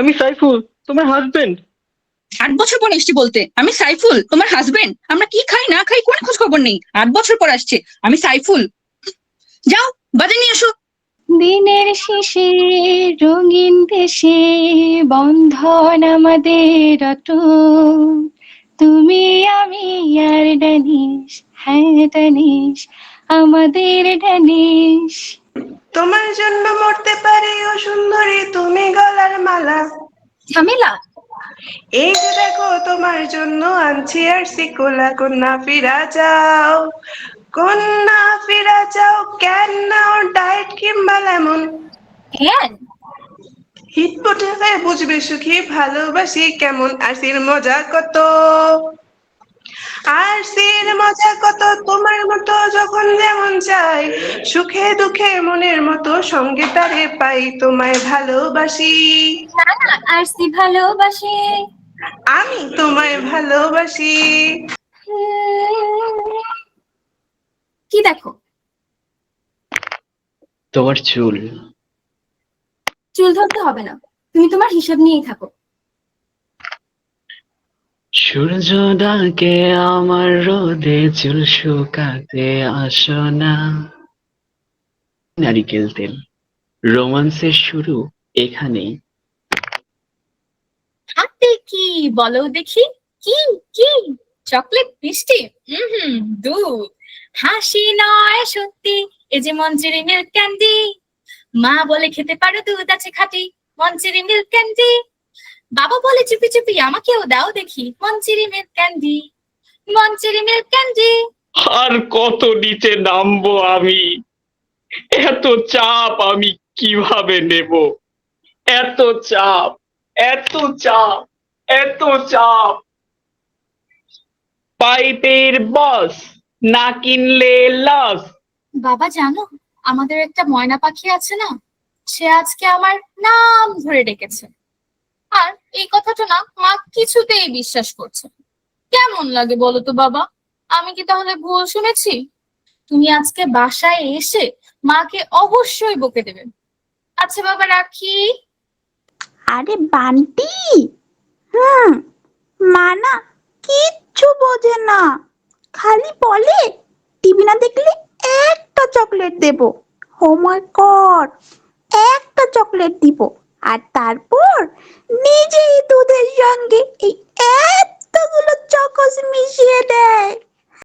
আমি সাইফুল তোমার হাজবেন্ড আট বছর পর এসছি বলতে। আমি সাইফুল তোমার হাজবেন্ড আমরা কি খাই না খাই কোনো খোঁজ খবর নেই। আট বছর পর আসছে। আমি সাইফুল। যাও বাজে নিয়ে এসো। দিনের শেষে রঙিন দেশে বন্ধন আমাদের অটুট। তুমি আমি আর ডানিস হ্যাঁ ডানিস আমাদের ডানিস তোমার জন্য মরতে পারি ও সুন্দরী তুমি গলার মালা। ঝামেলা? এই যে দেখো তোমার জন্য আনছি আর সিকোলা কন্যা ফিরা যাও। কন্যা ফিরা যাও কেন নাও ডায়েট কিংবা লেমন? কেন? হিট পটে বুঝবে সুখী ভালোবাসি কেমন আর সির মজা কত? আর সির মজা কত তোমার মতো যখন যেমন চাই সুখে দুঃখে মনের মতো সঙ্গে তারে পাই তোমায় ভালোবাসি। আর সি ভালোবাসে। আমি তোমায় ভালোবাসি। কি দেখো? তোমার চুল। চুল ধরতে হবে না। তুমি তোমার হিসাব নিয়েই থাকো। সূর্য ডাকে আমার রোদে চুল শুকাতে আসো না। নারিকেল তেল রোমান্সের শুরু এখানেই। হাতে কি বলো দেখি? কি কি? চকলেট মিষ্টি? হুম, দুধ। হাসি নয় সত্যি, এ যে মঞ্জুরি মিল্ক ক্যান্ডি মা বলে খেতে পারো দুধ আছে খাটি মঞ্জুরি মিল্ক ক্যান্ডি বাবা বলে চুপি চুপি আমাকেও দাও দেখি। Manjuri milk candy Manjuri milk candy আর কত নিচে নামবো আমি? এত চাপ আমি কীভাবে নেব? এত চাপ এত চাপ এত চাপ। পাইপের বস না কিনলে লস বাবা জানো আমাদের একটা ময়না পাখি আছে না? সে আজকে আমার নাম ধরে ডেকেছে। আর এই কথাটা না মা কিছুতেই বিশ্বাস করছে কেমন লাগে বলো তো বাবা? আমি কি তাহলে ভুল শুনেছি? তুমি আজকে বাসায় এসে মাকে অবশ্যই বকে দেবে। আচ্ছা বাবা, রাখি। আরে বান্টি! হুম, মা না কিচ্ছু বোঝে না। খালি বলে, টিভি না দেখলে একটা চকলেট দেব। হোমওয়ার্ক কর, একটা চকলেট দিব। আর তারপর নিজেই দুধের সঙ্গে এই